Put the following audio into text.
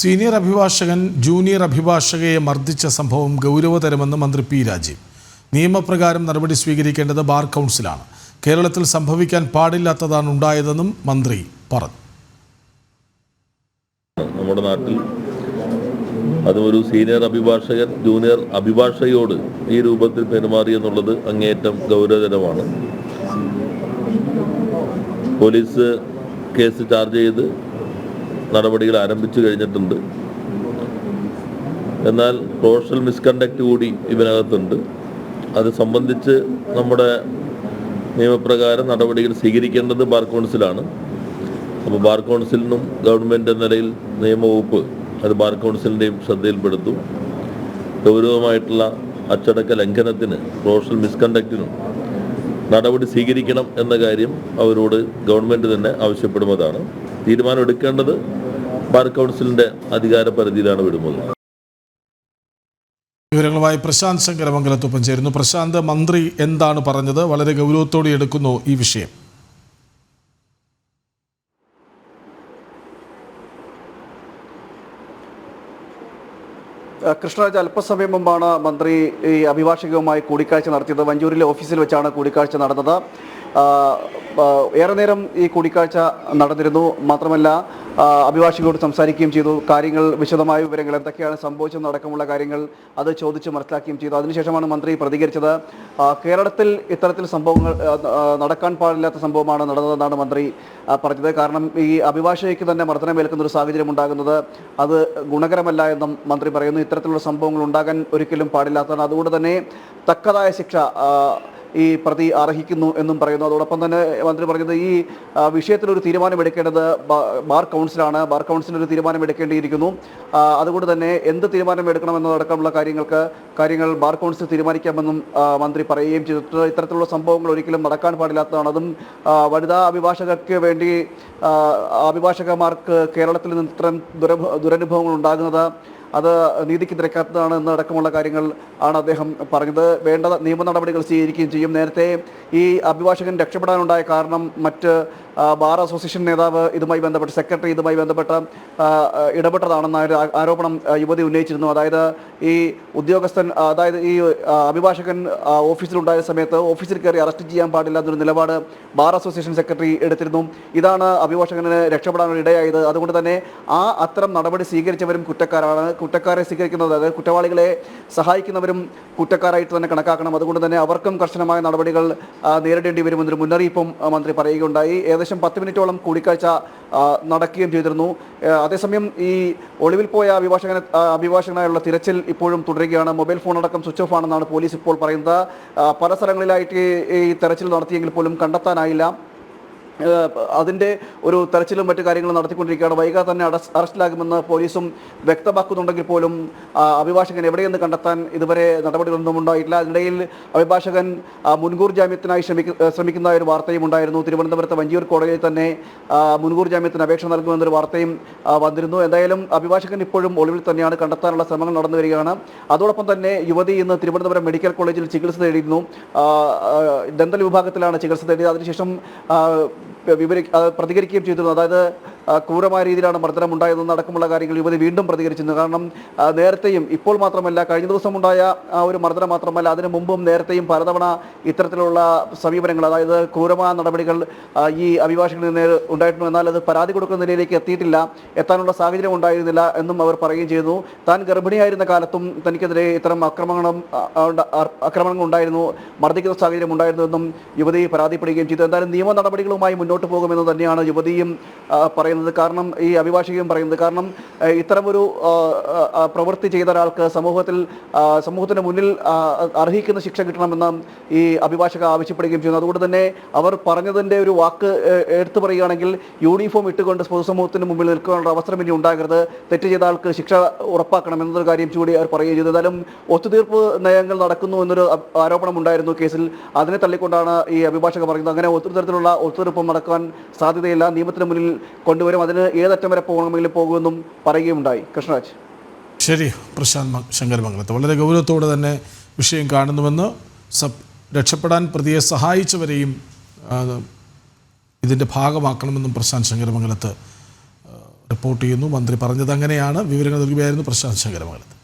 Senior അഭിഭാഷകൻ junior അഭിഭാഷകയെ മർദ്ദിച്ച സംഭവം ഗൗരവതരമെന്ന് മന്ത്രി പി രാജീവ്. നിയമപ്രകാരം നടപടി സ്വീകരിക്കേണ്ടത് ബാർ കൗൺസിലാണ്. കേരളത്തിൽ സംഭവിക്കാൻ പാടില്ലാത്തതാണ് ഉണ്ടായതെന്നും മന്ത്രി പറഞ്ഞു. നമ്മുടെ നാട്ടിൽ അത് ഒരു സീനിയർ അഭിഭാഷകൻ ജൂനിയർ അഭിഭാഷകയോട് ഈ രൂപത്തിൽ പെരുമാറി എന്നുള്ളത് അങ്ങേയറ്റം ഗൗരവതരമാണ്. പോലീസ് കേസ് ചാർജ് ചെയ്ത് നടപടികൾ ആരംഭിച്ചു കഴിഞ്ഞിട്ടുണ്ട്. എന്നാൽ പ്രൊഫഷണൽ മിസ്കണ്ടക്ട് കൂടി ഇതിനകത്തുണ്ട്. അത് സംബന്ധിച്ച് നമ്മുടെ നിയമപ്രകാരം നടപടികൾ സ്വീകരിക്കേണ്ടത് ബാർ കൗൺസിലാണ്. അപ്പോൾ ബാർ കൗൺസിലിനും ഗവൺമെന്റ് നിലയിൽ നിയമവകുപ്പ് അത് ബാർ കൗൺസിലിന്റെയും ശ്രദ്ധയിൽപ്പെടുത്തും. ഗൗരവമായിട്ടുള്ള അച്ചടക്ക ലംഘനത്തിന് പ്രൊഫഷണൽ മിസ്കണ്ടക്റ്റിനും നടപടി സ്വീകരിക്കണം എന്ന കാര്യം അവരോട് ഗവൺമെന്റ് തന്നെ ആവശ്യപ്പെടുന്നതാണ്. തീരുമാനം എടുക്കേണ്ടത് ബാർ കൗൺസിലിന്റെ അധികാര പരിധിയിലാണ് വിടുന്നത്. വിവരങ്ങളുമായി പ്രശാന്ത് ശങ്കരമംഗലത്തൊപ്പം ചേരുന്നു. പ്രശാന്ത് മന്ത്രി എന്താണ് പറഞ്ഞത്? വളരെ ഗൗരവത്തോടെ എടുക്കുന്നു ഈ വിഷയം. കൃഷ്ണരാജ് അല്പസമയം മുമ്പാണ് മന്ത്രി ഈ അഭിഭാഷകവുമായി കൂടിക്കാഴ്ച നടത്തിയത്. വഞ്ചൂരിലെ ഓഫീസിൽ വെച്ചാണ് കൂടിക്കാഴ്ച നടന്നത്. ഏറെ നേരം ഈ കൂടിക്കാഴ്ച നടന്നിരുന്നു. മാത്രമല്ല അഭിഭാഷകരോട് സംസാരിക്കുകയും ചെയ്തു. കാര്യങ്ങൾ വിശദമായ വിവരങ്ങൾ എന്തൊക്കെയാണ് സംഭവിച്ചത് അടക്കമുള്ള കാര്യങ്ങൾ അത് ചോദിച്ച് മനസ്സിലാക്കുകയും ചെയ്തു. അതിനുശേഷമാണ് മന്ത്രി പ്രതികരിച്ചത്. കേരളത്തിൽ ഇത്തരത്തിൽ സംഭവങ്ങൾ നടക്കാൻ പാടില്ലാത്ത സംഭവമാണ് നടന്നതെന്നാണ് മന്ത്രി പറഞ്ഞത്. കാരണം ഈ അഭിഭാഷകയ്ക്ക് തന്നെ മർദ്ദനമേൽക്കുന്ന ഒരു സാഹചര്യം ഉണ്ടാകുന്നത് അത് ഗുണകരമല്ല എന്നും മന്ത്രി പറയുന്നു. ഇത്തരത്തിലുള്ള സംഭവങ്ങൾ ഉണ്ടാകാൻ ഒരിക്കലും പാടില്ലാത്തതാണ്. അതുകൊണ്ട് തന്നെ തക്കതായ ശിക്ഷ ഈ പ്രതി അർഹിക്കുന്നു എന്നും പറയുന്നു. അതോടൊപ്പം തന്നെ മന്ത്രി പറഞ്ഞത് ഈ വിഷയത്തിൽ ഒരു തീരുമാനമെടുക്കേണ്ടത് ബാർ കൗൺസിലാണ്. ബാർ കൗൺസിൽ ഒരു തീരുമാനമെടുക്കേണ്ടിയിരിക്കുന്നു അതുകൊണ്ട് തന്നെ എന്ത് തീരുമാനം എടുക്കണമെന്നതടക്കമുള്ള കാര്യങ്ങൾക്ക് കാര്യങ്ങൾ ബാർ കൗൺസിൽ തീരുമാനിക്കാമെന്നും മന്ത്രി പറയുകയും ചെയ്തിട്ട് ഇത്തരത്തിലുള്ള സംഭവങ്ങൾ ഒരിക്കലും നടക്കാൻ പാടില്ലാത്തതാണ്. അതും വനിതാ അഭിഭാഷകർക്ക് വേണ്ടി അഭിഭാഷകന്മാർക്ക് കേരളത്തിൽ നിന്ന് ഇത്തരം ദുരനുഭവങ്ങൾ ഉണ്ടാകുന്നത് അത് നീതിക്ക് നിരക്കാത്തതാണ് എന്നടക്കമുള്ള കാര്യങ്ങൾ ആണ് അദ്ദേഹം പറഞ്ഞത്. വേണ്ട നിയമ നടപടികൾ സ്വീകരിക്കുകയും ചെയ്യും. നേരത്തെ ഈ അഭിഭാഷകൻ രക്ഷപ്പെടാനുണ്ടായ കാരണം മറ്റ് ബാർ അസോസിയേഷൻ നേതാവ് ഇതുമായി ബന്ധപ്പെട്ട് സെക്രട്ടറി ഇതുമായി ബന്ധപ്പെട്ട ഇടപെട്ടതാണെന്ന ആരോപണം യുവതി ഉന്നയിച്ചിരുന്നു. അതായത് ഈ ഉദ്യോഗസ്ഥൻ അതായത് ഈ അഭിഭാഷകൻ ഓഫീസിലുണ്ടായ സമയത്ത് ഓഫീസിൽ കയറി അറസ്റ്റ് ചെയ്യാൻ പാടില്ല എന്നൊരു നിലപാട് ബാർ അസോസിയേഷൻ സെക്രട്ടറി എടുത്തിരുന്നു. ഇതാണ് അഭിഭാഷകന് രക്ഷപ്പെടാനുള്ള ഇടയായത് അതുകൊണ്ട് തന്നെ ആ അത്തരം നടപടി സ്വീകരിച്ചവരും കുറ്റക്കാരാണ്. കുറ്റക്കാരെ സ്വീകരിക്കുന്നത് അതായത് കുറ്റവാളികളെ സഹായിക്കുന്നവരും കുറ്റക്കാരായിട്ട് തന്നെ കണക്കാക്കണം. അതുകൊണ്ട് തന്നെ അവർക്കും കർശനമായ നടപടികൾ നേരിടേണ്ടി വരുമെന്നൊരു മുന്നറിയിപ്പും മന്ത്രി പറയുകയുണ്ടായി. ഏകദേശം പത്ത് മിനിറ്റോളം കൂടിക്കാഴ്ച നടക്കുകയും ചെയ്തിരുന്നു. അതേസമയം ഈ ഒളിവിൽ പോയ അഭിഭാഷകന അഭിഭാഷകനായുള്ള തിരച്ചിൽ ഇപ്പോഴും തുടരുകയാണ്. മൊബൈൽ ഫോൺ അടക്കം സ്വിച്ച് ഓഫ് ആണെന്നാണ് പോലീസ് ഇപ്പോൾ പറയുന്നത്. പല സ്ഥലങ്ങളിലായിട്ട് ഈ- തെരച്ചിൽ നടത്തിയെങ്കിൽ പോലും കണ്ടെത്താനായില്ല. അതിന്റെ ഒരു തെരച്ചിലും മറ്റു കാര്യങ്ങളും നടത്തിക്കൊണ്ടിരിക്കുകയാണ്. വൈകാതെ തന്നെ അറസ്റ്റ് അറസ്റ്റിലാകുമെന്ന് പോലീസും വ്യക്തമാക്കുന്നുണ്ടെങ്കിൽ പോലും അഭിഭാഷകൻ എവിടെയെന്ന് കണ്ടെത്താൻ ഇതുവരെ നടപടികളൊന്നും ഉണ്ടായിട്ടില്ല. അതിനിടയിൽ അഭിഭാഷകൻ മുൻകൂർ ജാമ്യത്തിനായി ശ്രമിക്ക ശ്രമിക്കുന്ന ഒരു വാർത്തയും ഉണ്ടായിരുന്നു. തിരുവനന്തപുരത്തെ വഞ്ചിയൂർ കോടതിയിൽ തന്നെ മുൻകൂർ ജാമ്യത്തിന് അപേക്ഷ നൽകുമെന്നൊരു വാർത്തയും വന്നിരുന്നു. എന്തായാലും അഭിഭാഷകൻ ഇപ്പോഴും ഒളിവിൽ തന്നെയാണ്. കണ്ടെത്താനുള്ള ശ്രമങ്ങൾ നടന്നു വരികയാണ്. അതോടൊപ്പം തന്നെ യുവതി ഇന്ന് തിരുവനന്തപുരം മെഡിക്കൽ കോളേജിൽ ചികിത്സ തേടിയിരുന്നു. ദന്തൽ വിഭാഗത്തിലാണ് ചികിത്സ തേടിയത്. അതിനുശേഷം വിവരി പ്രതികരിക്കുകയും ചെയ്തിരുന്നു. അതായത് ക്രൂരമായ രീതിയിലാണ് മർദ്ദനം ഉണ്ടായതെന്ന് അടക്കമുള്ള കാര്യങ്ങൾ യുവതി വീണ്ടും പ്രതികരിച്ചിരുന്നു. കാരണം നേരത്തെയും ഇപ്പോൾ മാത്രമല്ല കഴിഞ്ഞ ദിവസം ഉണ്ടായ ആ ഒരു മർദ്ദനം മാത്രമല്ല അതിനു മുമ്പും നേരത്തെയും പലതവണ ഇത്തരത്തിലുള്ള സമീപനങ്ങൾ അതായത് ക്രൂരമായ നടപടികൾ ഈ അഭിഭാഷകനിൽ നേരെ ഉണ്ടായിട്ടുണ്ട് എന്നാൽ അത് പരാതി കൊടുക്കുന്ന നിലയിലേക്ക് എത്തിയിട്ടില്ല. എത്താനുള്ള സാഹചര്യം ഉണ്ടായിരുന്നില്ല എന്നും അവർ പറയുകയും ചെയ്തു. താൻ ഗർഭിണിയായിരുന്ന കാലത്തും തനിക്കെതിരെ ഇത്തരം ആക്രമണം ആക്രമണങ്ങൾ ഉണ്ടായിരുന്നു. മർദ്ദിക്കുന്ന സാഹചര്യം ഉണ്ടായിരുന്നു എന്നും യുവതി പരാതിപ്പെടുകയും ചെയ്തു. എന്തായാലും നിയമ നടപടികളുമായി മുന്നോട്ട് പോകുമെന്ന് തന്നെയാണ് യുവതിയും ആ, പറയുന്നത് കാരണം ഈ അഭിഭാഷകയും പറയുന്നത് കാരണം ഇത്തരമൊരു പ്രവൃത്തി ചെയ്ത ഒരാൾക്ക് സമൂഹത്തിൽ സമൂഹത്തിന് മുന്നിൽ അർഹിക്കുന്ന ശിക്ഷ കിട്ടണമെന്ന് ഈ അഭിഭാഷക ആവശ്യപ്പെടുകയും ചെയ്യുന്നു. അതുകൊണ്ട് തന്നെ അവർ പറഞ്ഞതിന്റെ ഒരു വാക്ക് എടുത്തു പറയുകയാണെങ്കിൽ യൂണിഫോം ഇട്ടുകൊണ്ട് പൊതുസമൂഹത്തിന് മുമ്പിൽ നിൽക്കാനുള്ള അവസരം ഇനി ഉണ്ടാകരുത്. തെറ്റ് ചെയ്ത ആൾക്ക് ശിക്ഷ ഉറപ്പാക്കണം എന്നൊരു കാര്യം ചൂടി അവർ പറയുകയും ചെയ്തു. എന്നാലും ഒത്തുതീർപ്പ് നയങ്ങൾ നടക്കുന്നു എന്നൊരു ആരോപണം ഉണ്ടായിരുന്നു കേസിൽ. അതിനെ തള്ളിക്കൊണ്ടാണ് ഈ അഭിഭാഷക പറയുന്നത്. അങ്ങനെ ഒത്തുതരത്തിലുള്ള ഒത്തുതീർപ്പ് നടക്കാൻ സാധ്യതയില്ല. നിയമത്തിന് മുന്നിൽ കൊണ്ടുവരും. അതിന് ഏതറ്റം വരെ പോകണമെങ്കിലും പോകുമെന്നും പറയുകയുണ്ടായി. കൃഷ്ണരാജ്. ശരി പ്രശാന്ത് ശങ്കരമംഗലത്ത് വളരെ ഗൗരവത്തോടെ തന്നെ വിഷയം കാണുന്നുവെന്ന് സബ് രക്ഷപ്പെടാൻ പ്രതിയെ സഹായിച്ചവരെയും ഇതിന്റെ ഭാഗമാക്കണമെന്നും പ്രശാന്ത് ശങ്കരമംഗലത്ത് റിപ്പോർട്ട് ചെയ്യുന്നു. മന്ത്രി പറഞ്ഞത് അങ്ങനെയാണ്. വിവരങ്ങൾ നൽകുകയായിരുന്നു പ്രശാന്ത് ശങ്കരമംഗലത്ത്